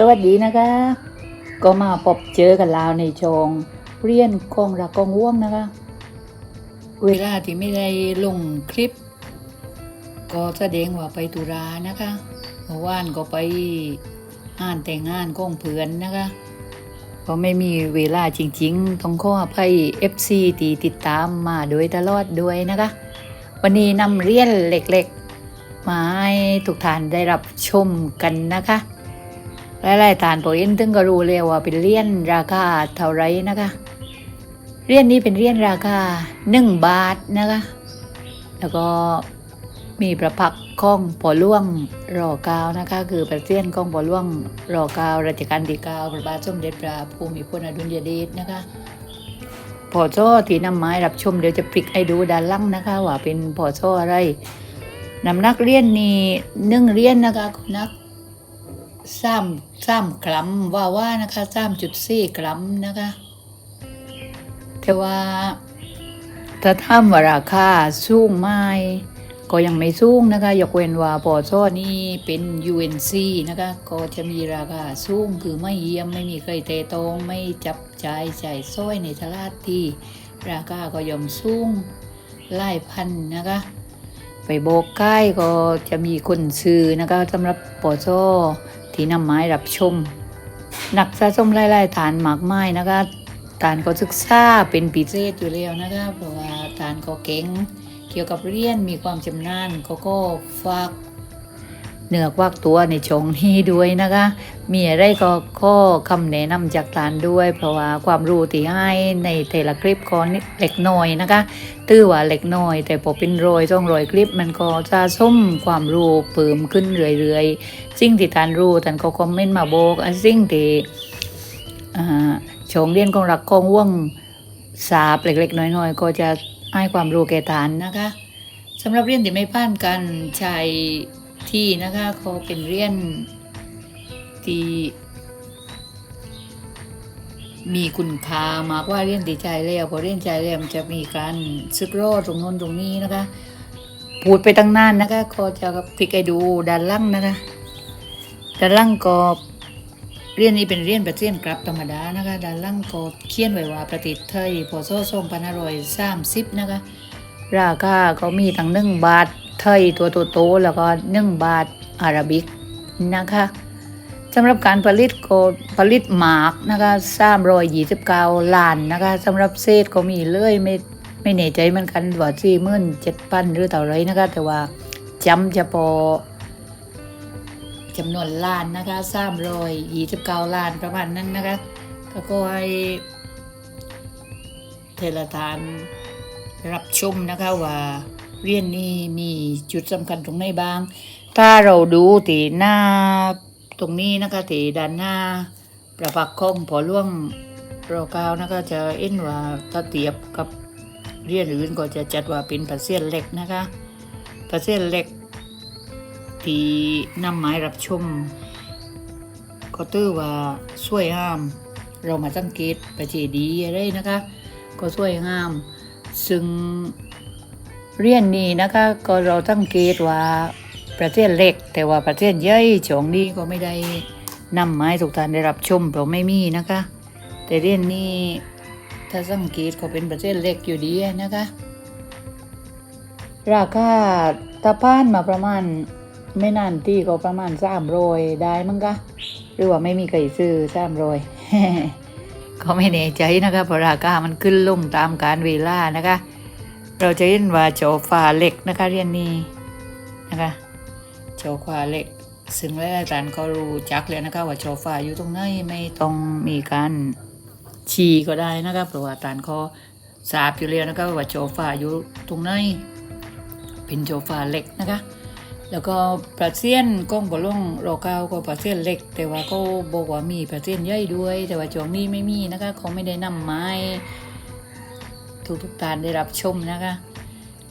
สวัสดีนะคะ ก็มาพบเจอกันล้วในชองเรียนกองรักกองว่วงนะคะ เวลาที่ไม่ได้ลงคลิป ก็แสดงว่าไปตุลานะคะเมื่อวานก็ไปอ่านแต่งงานกองเพื่อนนะคะก็ไม่มีเวลาจริงๆ ต้องขออภัย FC ที่ติดตามมาโดยตลอดด้วยนะคะ วันนี้นำเรียนเล็กๆ มาให้ทุกท่านได้รับชมกันนะคะ หลายๆทานพอเห็นถึงก็รู้เลยว่าเป็นเหรียญราคาเท่าไรนะคะเรียญนี้เป็นเรียญราคาหนึ่งบาทนะคะ แล้วก็มีประพักษ์ของปอล่วงรอเกาวนะคะ คือประเทียนของปอล่วงรอเกาวรัชกาลที่เก้าพระบาทสมเด็จพระภูมิพลอดุลยเดชนะคะพอโซ่ที่นำไม้รับชมเดี๋ยวจะพลิกให้ดูด้านล่างนะคะ ว่าเป็นพอโซ่อะไรนำนักเรียนนี่หนึ่งเรียนนะคะนัก สามสามกรัมว่าว่านะคะสามจุดสี่กรัมนะคะแต่ว่าถ้าทำว่าราคาสูงไหมก็ยังไม่สูงนะคะยกเว้นว่าพอโซ่นี่เป็น UNC นะคะก็จะมีราคาสูงคือไม่เยี่ยมไม่มีใครเตะตรงไม่จับจ่ายจ่ายซ้อยในตลาดที่ราคาก็ย่อมสูงหลายพันนะคะ ไปโบกใกล้ก็จะมีคนซื้อนะคะสำหรับปอโซ ที่นำไม้รับชม นักสะสมไล่ๆฐานหมากไม้นะคะฐานก็ศึกษาเป็นปีเศษอยู่แล้วนะคะเพราะว่าฐานก็เก่งเกี่ยวกับเรียนมีความชำนาญก็ก็ฝาก เหนือกวากตัวในชงนี้ด้วยนะคะ มีอะไรก็ข้อคำแนะนำจากฐานด้วย เพราะว่าความรู้ที่ให้ในแต่ละคลิปก็นิดเล็กน้อยนะคะตื้อว่าเล็กน้อย แต่พอเป็นรอยต้องรอยคลิป มันก็จะส้มความรู้เพิ่มขึ้นเรื่อยๆสิ่งที่ทานรู้ท่านก็คอมเมนต์มาบอกอะสิ่งที่อ่าชงเรียนของรักของว่วงสาบเล็กๆ น้อยๆ ก็จะให้ความรู้แก่ทานนะคะสำหรับเรียนที่ไม่ผ่านกันชาย ที่นะคะเขาเป็นเรียนที่มีคุณค่ามากว่าเรียนตีใจแล้วพอเรียนใจแล้วมันจะมีการซึกรอดตรงโน้นตรงนี้นะคะ พูดไปตั้งนานนะคะก็จะพลิกให้ดูด้านล่างนะคะด้านล่างก็เรียนนี้เป็นเรียนประเทศกลับธรรมดานะคะด้านล่างก็เขียนไว้ว่าประเทศไทยพศ2530นะคะ ราคาก็มีทั้งหนึ่งบาท ไทยตัวโตๆแล้วก็หนึ่งบาทอาราบิกนะคะสำหรับการผลิตก็ผลิตหมากนะคะ329ล้านนะคะสำหรับเศษก็มีเลยไม่ไม่แน่ใจเหมือนกันว่าสี่หมื่นเจ็ดพันหรือเท่าไรนะคะ แต่ว่าจำเฉพาะจำนวนล้านนะคะ329ล้านประมาณนั้นนะคะแล้วก็ให้เทเลทานรับชมนะคะว่า เรียนนี้มีจุดสำคัญตรงไหนบ้าง ถ้าเราดูตีหน้าตรงนี้นะคะตีด้านหน้า ประปักษ์ของพอล่วงรอเก้านะคะจะเอ็นว่าถ้าเทียบกับเรียนอื่นก็จะจัดว่าเป็นประเซียนเล็กนะคะประเซียนเล็กที่นำหมายรับชม ก็ตื้อว่าสวยงาม เรามาสังเกตประเจดีย์อะไรนะคะ ก็สวยงาม ซึ่ง เรียนนี้นะคะก็เราสังเกตว่าประเทศเล็ก แต่ว่าประเทศใหญ่ช่วงนี้ก็ไม่ได้นำไม้ทุกทานได้รับชมเพราะไม่มีนะคะ แต่เรียนนี้ถ้าสังเกตก็เป็นประเทศเล็กอยู่ดีนะคะ ราคาตะพานมาประมาณไม่นานที่ก็ประมาณสามรอยได้มั้งคะหรือว่าไม่มีใครซื้อสามรอยก็ไม่แน่ใจนะคะเพราะราคามันขึ้นลงตามการเวลานะคะ เราจะเห็นว่าโจฟ้าเหล็กนะคะเรียนนี้นะคะโจฟ้าเหล็ก ซึ่งหลายๆท่านก็รู้จักแล้วนะคะว่าโจฟ้าอยู่ตรงไหนไม่ต้องมีการชี้ก็ได้นะคะเพราะว่าท่านก็ทราบอยู่แล้วนะคะว่าโจฟ้าอยู่ตรงไหนเป็นโจฟ้าเหล็กนะคะแล้วก็ประเซียนก้องบอลงโรเก้าก็ประเซียนเล็ก แต่ว่าก็บอกว่ามีประเซียนใหญ่ด้วย แต่ว่าช่วงนี้ไม่มีนะคะเขาไม่ได้นำไม้ ทุกทุกๆท่านได้รับชมนะคะ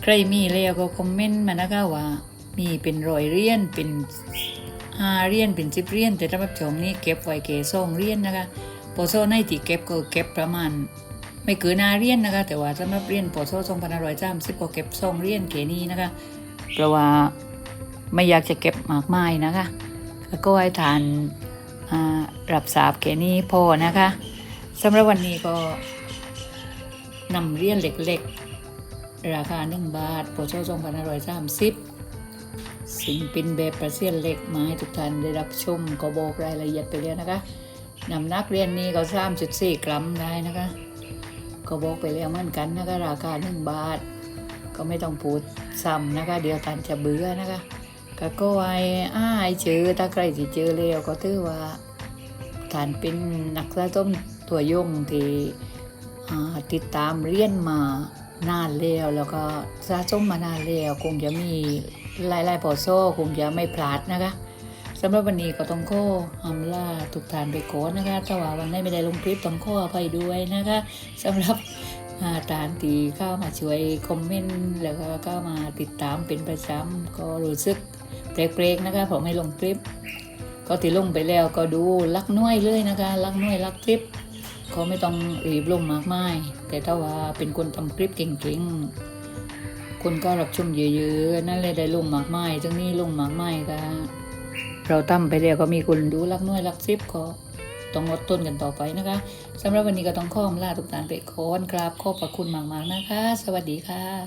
ใครมีแล้วก็คอมเมนต์มานะคะว่ามีเป็นรอยเรียนเป็นห้าเรียนเป็นสิบเรียน แต่สำหรับช่วงนี้เก็บไว้เกสองเรียนนะคะพอโซ่ในที่เก็บก็เก็บประมาณ ไม่เกินห้าเรียนนะคะ แต่ว่าสำหรับเรียนปอโซ่สองพันห้าร้อยสามสิบก็เก็บสองเรียนเกนี้นะคะเพราะว่าไม่อยากจะเก็บมากมายนะคะแล้วก็ให้ทานรับทราบแค่นี้พอนะคะสำหรับวันนี้ก็ นำเรียญเล็กๆ ราคา1บาทปโช2530สิ่งเป็นแบบประเซียนเล็กมาให้ทุกท่านได้รับชมก็บอกรายละเอียดไปแล้วนะคะนำนักเรียนนี้ก็3.4กรัมได้นะคะ ก็บอกไปแล้วเหมือนกันนะคะ ราคา1บาท ก็ไม่ต้องพูดซ้ำนะคะ เดี๋ยวท่านจะเบื่อนะคะก็ก็ไอ้อ้ายเจอถ้าใครที่เจอแล้วก็ถือว่าท่านเป็นนักสะสมตัวยงที่ ติดตามเรียนมานานแล้วแล้วก็สะสมมานานแล้วคงจะมีหลายๆพอโซ่คงจะไม่พลาดนะคะสำหรับวันนี้ก็ต้องขออำลาทุกท่านไปก่อนนะคะถ้าว่าวันไหนไม่ได้ลงคลิปต้องขออภัยด้วยนะคะสำหรับอาตานที่เข้ามาช่วยคอมเมนต์แล้วก็เข้ามาติดตามเป็นประจำก็รู้สึกเบรกๆนะคะผมไม่ลงคลิป ก็ที่ลงไปแล้วก็ดูลักน้อยเลยนะคะลักน้อยลักคลิป เขาไม่ต้องรีบลงมากมาย แต่ถ้าว่าเป็นคนทำคลิปเก่งๆ คนก็รับชมเยอะๆ นั่นเลยได้ลงมากมายทั้งนี้ลงมากมายก็เราตั้มไปแล้วก็มีคนดูรักน้อยรักซิปก็ต้องอดทนกันต่อไปนะคะสำหรับวันนี้ก็ต้องข้อมลาทุกท่านไปก่อนครับขอบพระคุณมากๆนะคะ สวัสดีค่ะ